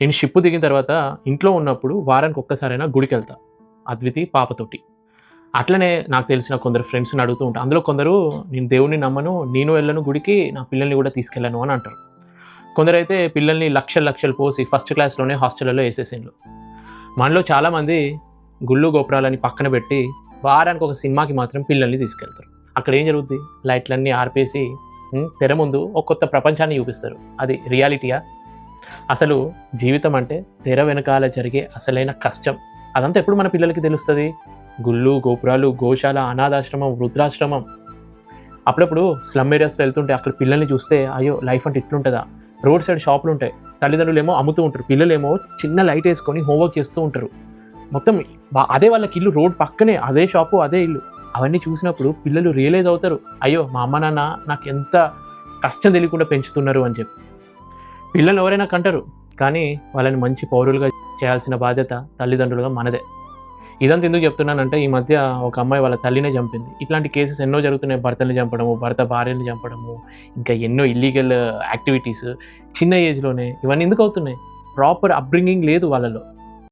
నేను షిప్ దిగిన తర్వాత ఇంట్లో ఉన్నప్పుడు వారానికి ఒక్కసారైనా గుడికి వెళ్తా అద్వితి పాపతోటి. అట్లనే నాకు తెలిసిన కొందరు ఫ్రెండ్స్ని అడుగుతూ ఉంటాను అందులో కొందరు నేను దేవుడిని నమ్మను నేను వెళ్ళను గుడికి నా పిల్లల్ని కూడా తీసుకెళ్ళను అని అంటారు. కొందరైతే పిల్లల్ని లక్షలు లక్షలు పోసి ఫస్ట్ క్లాస్లోనే హాస్టల్లో వేసేసిండ్రు. మనలో చాలామంది గుళ్ళు గోపురాలని పక్కన పెట్టి వారానికి ఒక సినిమాకి మాత్రం పిల్లల్ని తీసుకెళ్తారు. అక్కడ ఏం జరుగుద్ది? లైట్లన్నీ ఆర్పేసి తెర ముందు ఒక కొత్త ప్రపంచాన్ని చూపిస్తారు. అది రియాలిటీయా? అసలు జీవితం అంటే తెర వెనకాల జరిగే అసలైన కష్టం. అదంతా ఎప్పుడు మన పిల్లలకి తెలుస్తుంది? గుళ్ళు గోపురాలు గోశాల అనాథాశ్రమం వృద్ధాశ్రమం. అప్పుడప్పుడు స్లమ్ ఏరియాస్లో వెళ్తుంటే అక్కడ పిల్లల్ని చూస్తే అయ్యో లైఫ్ అంటే ఇట్లుంటుందా? రోడ్ సైడ్ షాపులు ఉంటాయి. తల్లిదండ్రులు ఏమో అమ్ముతూ ఉంటారు. పిల్లలేమో చిన్న లైట్ వేసుకొని హోంవర్క్ చేస్తూ ఉంటారు. మొత్తం అదే వాళ్ళకి ఇల్లు రోడ్ పక్కనే అదే షాపు అదే ఇల్లు. అవన్నీ చూసినప్పుడు పిల్లలు రియలైజ్ అవుతారు. అయ్యో మా అమ్మ నాన్న నాకు ఎంత కష్టం తెలియకుండా పెంచుతున్నారు అని చెప్పి. పిల్లలు ఎవరైనా కంటారు కానీ వాళ్ళని మంచి పౌరులుగా చేయాల్సిన బాధ్యత తల్లిదండ్రులుగా మనదే. ఇదంతా ఎందుకు చెప్తున్నానంటే ఈ మధ్య ఒక అమ్మాయి వాళ్ళ తల్లినే చంపింది. ఇట్లాంటి కేసెస్ ఎన్నో జరుగుతున్నాయి. భర్తని చంపడము భర్త భార్యని చంపడము ఇంకా ఎన్నో ఇల్లీగల్ యాక్టివిటీస్ చిన్న ఏజ్లోనే ఇవన్నీ ఎందుకు అవుతున్నాయి? ప్రాపర్ అప్బ్రింగింగ్ లేదు వాళ్ళలో.